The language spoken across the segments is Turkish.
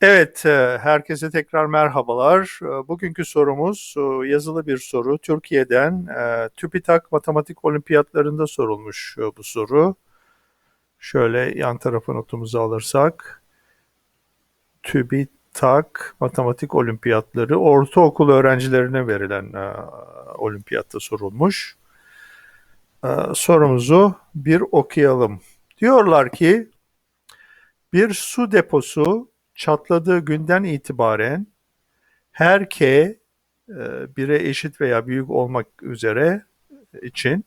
Evet, e, herkese tekrar merhabalar. E, Bugünkü sorumuz e, yazılı bir soru. Türkiye'den TÜBİTAK Matematik Olimpiyatlarında sorulmuş bu soru. Şöyle yan tarafa notumuzu alırsak. TÜBİTAK Matematik Olimpiyatları ortaokul öğrencilerine verilen olimpiyatta sorulmuş. Sorumuzu bir okuyalım. Diyorlar ki bir su deposu çatladığı günden itibaren her K e, bire eşit veya büyük olmak üzere için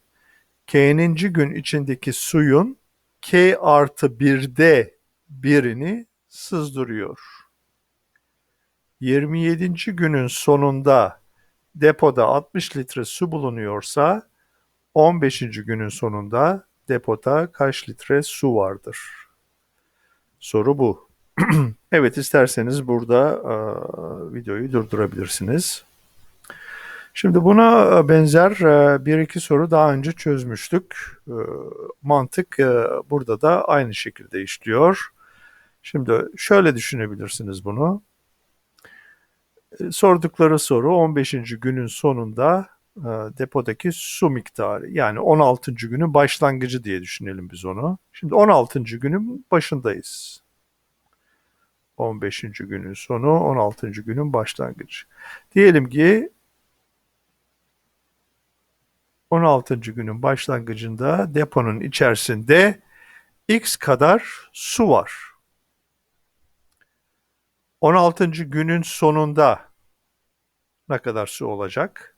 K'ninci gün içindeki suyun K artı birde birini sızdırıyor. 27. günün sonunda depoda 60 litre su bulunuyorsa 15. günün sonunda depoda kaç litre su vardır? Soru bu. Evet isterseniz burada e, videoyu durdurabilirsiniz. Şimdi buna benzer e, bir iki soru daha önce çözmüştük. E, mantık e, burada da aynı şekilde işliyor. Şimdi şöyle düşünebilirsiniz bunu. E, sordukları soru 15. günün sonunda e, depodaki su miktarı yani 16. günün başlangıcı diye düşünelim biz onu. Şimdi 16. günün başındayız. 15. günün sonu, 16. günün başlangıcı. Diyelim ki 16. günün başlangıcında deponun içerisinde x kadar su var. 16. günün sonunda ne kadar su olacak?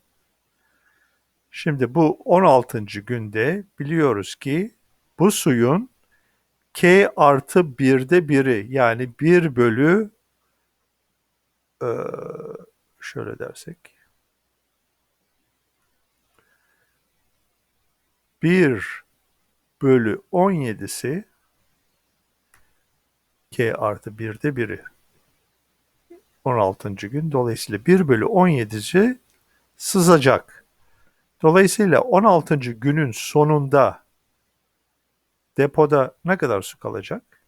Şimdi bu 16. günde biliyoruz ki bu suyun k artı birde biri yani 1 bölü şöyle dersek 1 bölü 17'si k artı 1'de biri 16. gün dolayısıyla 1 bölü 17'si sızacak. Dolayısıyla 16. günün sonunda depoda ne kadar su kalacak?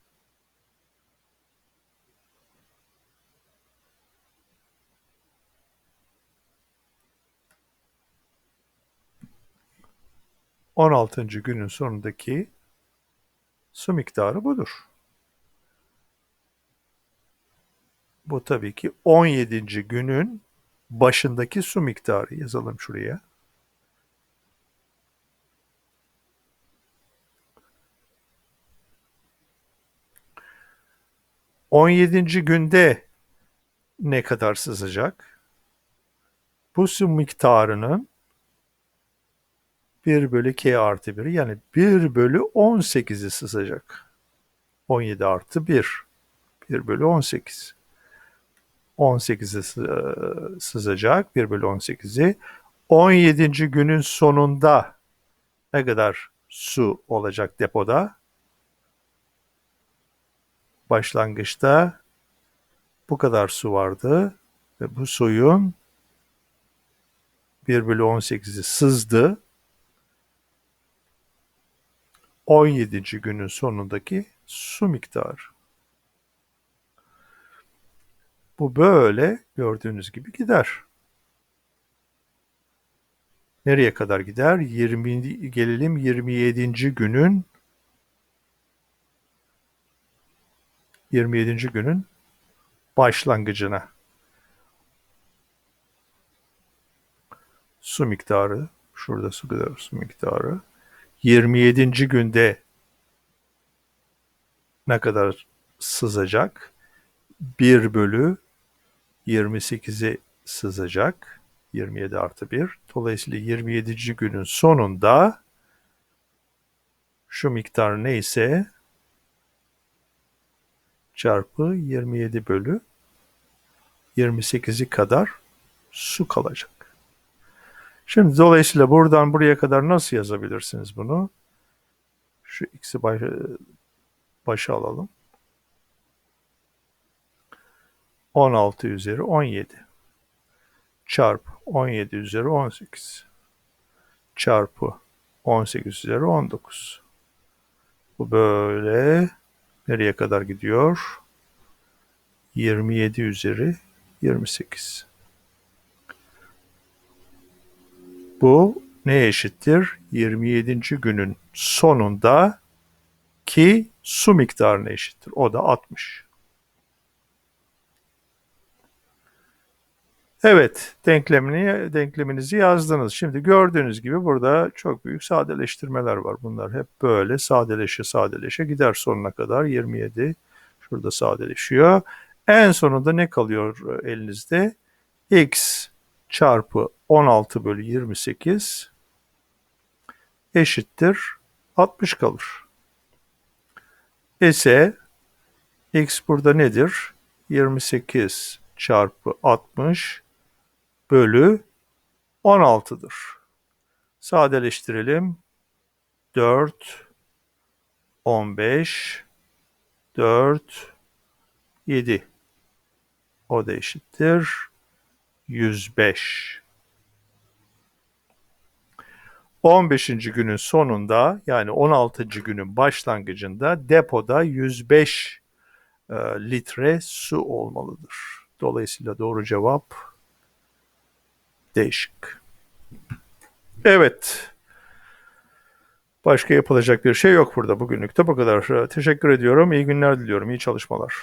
On altıncı günün sonundaki su miktarı budur. Bu tabii ki 17. günün başındaki su miktarı yazalım şuraya. 17. günde ne kadar sızacak? Bu su miktarının 1 bölü k artı 1 yani 1 bölü 18'i sızacak. 17 artı 1. 1 bölü 18. 18'i e, sızacak. 1 bölü 18'i. 17. günün sonunda ne kadar su olacak depoda? Başlangıçta bu kadar su vardı ve bu suyun 1 bölü 18'i sızdı. 17. günün sonundaki su miktarı. Bu böyle gördüğünüz gibi gider. Nereye kadar gider? 20 gelelim 27. günün 27. günün başlangıcına. Su miktarı, şurada su kadar su miktarı. 27. günde ne kadar sızacak? 1 bölü 28'i sızacak. 27 artı 1. Dolayısıyla 27. günün sonunda şu miktar neyse çarpı 27 bölü 28'i kadar su kalacak. Şimdi dolayısıyla buradan buraya kadar nasıl yazabilirsiniz bunu? Şu x'i baş, başa alalım. 16 üzeri 17 çarpı 17 üzeri 18 çarpı 18 üzeri 19. Bu böyle Nereye kadar gidiyor? 27 üzeri 28. Bu ne eşittir? 27. günün sonunda ki su miktarına eşittir. O da 60. Evet, denklemini denkleminizi yazdınız. Şimdi gördüğünüz gibi burada çok büyük sadeleştirmeler var. Bunlar hep böyle sadeleşe sadeleşe gider sonuna kadar 27 şurada sadeleşiyor. En sonunda ne kalıyor elinizde? x çarpı 16 bölü 28 eşittir 60 kalır. Ise x burada nedir? 28 çarpı 60 bölü 16'dır. Sadeleştirelim. 4, 15, 4, 7. O da eşittir 105. 15. günün sonunda yani 16. günün başlangıcında depoda 105 e, litre su olmalıdır. Dolayısıyla doğru cevap değişik. Evet. Başka yapılacak bir şey yok burada bugünlük de bu kadar. Teşekkür ediyorum. İyi günler diliyorum. İyi çalışmalar.